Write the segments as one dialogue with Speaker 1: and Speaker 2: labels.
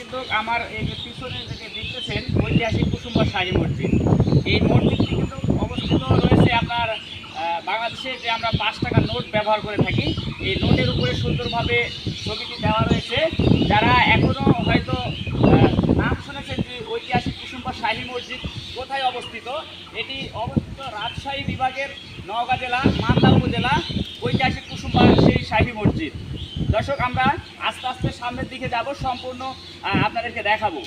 Speaker 1: কিন্তু আমার এই যে পিছনে থেকে দেখতেছেন, ঐতিহাসিক কুসুম্বা শাহী মসজিদ। এই মসজিদটি কিন্তু অবস্থিত রয়েছে আপনার বাংলাদেশে যে আমরা পাঁচ টাকার নোট ব্যবহার করে থাকি। এই নোটের উপরে সুন্দরভাবে ছবিটি দেওয়া রয়েছে। যারা এখনও হয়তো নাম শুনেছেন যে ঐতিহাসিক কুসুম্বা শাহী মসজিদ কোথায় অবস্থিত? এটি অবস্থিত রাজশাহী বিভাগের নওগাঁ জেলা, মালদা উপজেলা। ঐতিহাসিক কুসুম্বা সেই শাহী মসজিদ। দর্শক, আমরা আস্তে আস্তে সামনের দিকে যাব, সম্পূর্ণ আপনাদেরকে দেখাবো।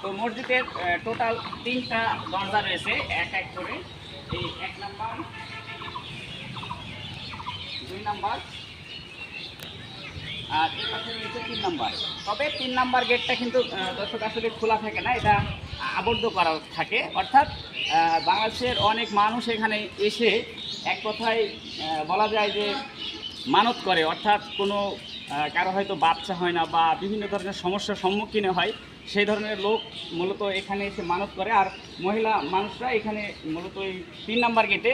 Speaker 1: তো মসজিদের টোটাল তিনটা দরজা রয়েছে, এক এক করে। এই এক নাম্বার, দুই নাম্বার, আর এই পাশে রয়েছে তিন নাম্বার। তবে তিন নাম্বার গেটটা কিন্তু দর্শক, আসলে খোলা থাকে না, এটা আবদ্ধ করা থাকে। অর্থাৎ বাংলাদেশের অনেক মানুষ এখানে এসে এক কথায় বলা যায় যে মানত করে অর্থাৎ কোনো কারও হয়তো বাচ্চা হয় না বা বিভিন্ন ধরনের সমস্যার সম্মুখীন হয় সেই ধরনের লোক মূলত এখানে এসে মানত করে আর মহিলা মানুষরা এখানে মূলত এই তিন নাম্বার গেটে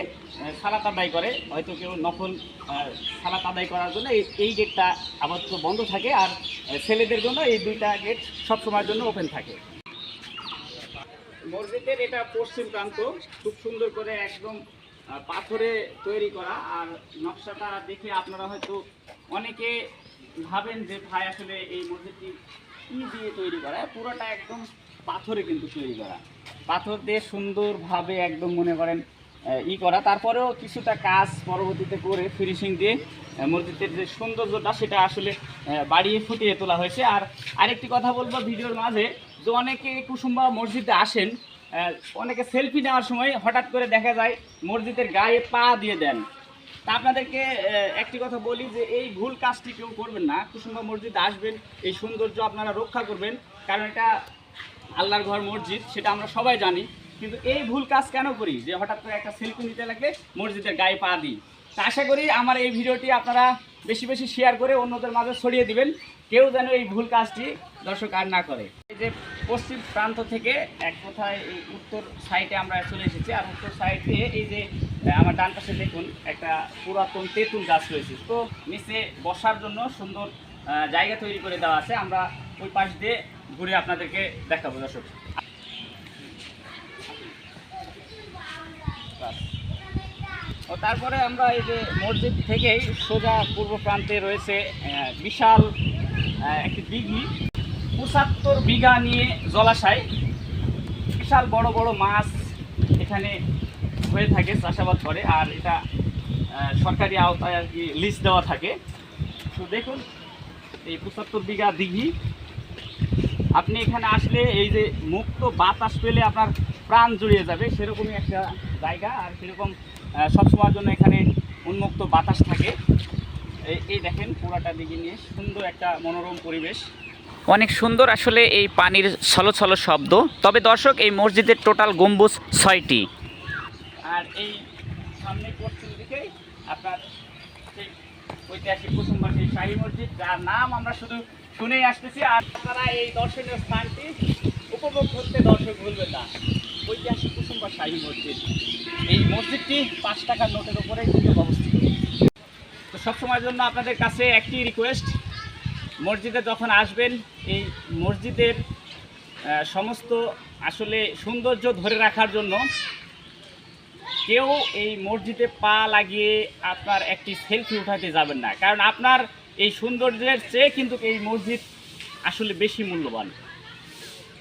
Speaker 1: সালাত আদায় করে। হয়তো কেউ আহ, সালাত আদায় করার জন্য এই গেটটা আপাতত বন্ধ থাকে আর ছেলেদের জন্য এই দুইটা গেট সবসময়ের জন্য ওপেন থাকে। মসজিদের এটা পশ্চিম প্রান্ত খুব সুন্দর করে একদম পাথরে তৈরি করা আর নকশাটা দেখে আপনারা হয়তো অনেকে ভাবেন যে ভাই আসলে এই মসজিদটি কি দিয়ে তৈরি করা? পুরোটা একদম পাথরে কিন্তু তৈরি করা। পাথর দিয়ে সুন্দরভাবে একদম মনে করেন ই করা। তারপরেও কিছুটা কাজ পরবর্তীতে করে ফিনিশিং দিয়ে মসজিদের যে সৌন্দর্যটা সেটা আসলে বাড়িয়ে ফুটিয়ে তোলা হয়েছে। আর আরেকটি কথা বলব ভিডিওর মাঝে, যে অনেকে কুসুম্বা মসজিদে আসেন অনেকে সেলফি নেওয়ার সময় হঠাৎ করে দেখা যায় মসজিদের গায়ে পা দিয়ে দেন। তা আপনাদেরকে একটি কথা বলি যে এই ভুল কাজটি কেউ করবেন না। কুসুম্বা মসজিদ আসবেন, এই সৌন্দর্য আপনারা রক্ষা করবেন। কারণ এটা আল্লাহর ঘর মসজিদ, সেটা আমরা সবাই জানি। কিন্তু এই ভুল কাজ কেন করি? যে হঠাৎ করে একটা সেলফি নিতে লাগলে মসজিদের গায়ে পা দিই। তা আশা করি আমার এই ভিডিওটি আপনারা বেশি বেশি শেয়ার করে অন্যদের মাঝে ছড়িয়ে দিবেন। কেউ যেন এই ভুল কাজটি দর্শক আর না করে। এই যে পশ্চিম প্রান্ত থেকে এক কথায় এই উত্তর সাইডে আমরা চলে এসেছি। আর উত্তর সাইডে এই যে আমার ডান পাশে দেখুন একটা পুরাতন তেঁতুল গাছ রয়েছে। তো নিচে বসার জন্য সুন্দর জায়গা তৈরি করে দেওয়া আছে। আমরা ওই পাশ দিয়ে ঘুরে আপনাদেরকে দেখাবো দর্শক। তারপরে আমরা এই যে মসজিদ থেকেই সোজা পূর্ব প্রান্তে রয়েছে বিশাল একটি দিঘি। পঁচাত্তর বিঘা নিয়ে জলাশয়। বিশাল বড় বড় মাছ এখানে হয়ে থাকে, চাষাবাদ করে, আর এটা সরকারি আওতায় আর কি লিস্ট দেওয়া থাকে। তো দেখুন, এই পঁচাত্তর বিঘা দিঘি। আপনি এখানে আসলে এই যে মুক্ত বাতাস পেলে আপনার প্রাণ জুড়িয়ে যাবে সেরকমই একটা জায়গা। আর সেরকম সবসময়ের জন্য এখানে উন্মুক্ত বাতাস থাকে। এই দেখেন পুরাটা দিকে নিয়ে সুন্দর একটা মনোরম পরিবেশ। অনেক সুন্দর আসলে এই পানির ছলো ছলো শব্দ। তবে দর্শক এই মসজিদের টোটাল গম্বুজ ছয়টি। আর এই সামনে পশ্চিম দিকে আপনার সেই ঐতিহাসিক কুসুম্বা সেই শাহী মসজিদ যার নাম আমরা শুধু শুনেই আসতেছি। আর আপনারা এই দর্শনীয় স্থানটি উপভোগ করতে দর্শক ভুলবেন না। শাহী মসজিদ। এই মসজিদটি পাঁচ টাকার নোটের উপরে কিন্তু অবস্থিত। তো সবসময়ের জন্য আপনাদের কাছে একটি রিকোয়েস্ট মসজিদে যখন আসবেন, এই মসজিদের সমস্ত আসলে সৌন্দর্য ধরে রাখার জন্য কেউ এই মসজিদে পা লাগিয়ে আপনার একটি সেলফি উঠাতে যাবেন না। কারণ আপনার এই সৌন্দর্যের চেয়ে কিন্তু এই মসজিদ আসলে বেশি মূল্যবান।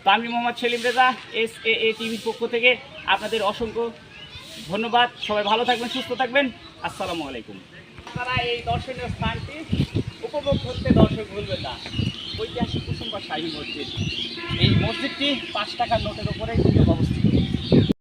Speaker 1: তো Mohammad Selim Reza, S A A টিভির পক্ষ থেকে আপনাদের অসংখ্য ধন্যবাদ। সবাই ভালো থাকবেন, সুস্থ থাকবেন। আসসালামু আলাইকুম। আপনারা এই দর্শনীয় স্থানটি উপভোগ করতে দর্শক ভুলবেন না। ঐতিহাসিক কুসুম্বা শাহী মসজিদ। এই মসজিদটি পাঁচ টাকার নোটের কিন্তু অবস্থিত।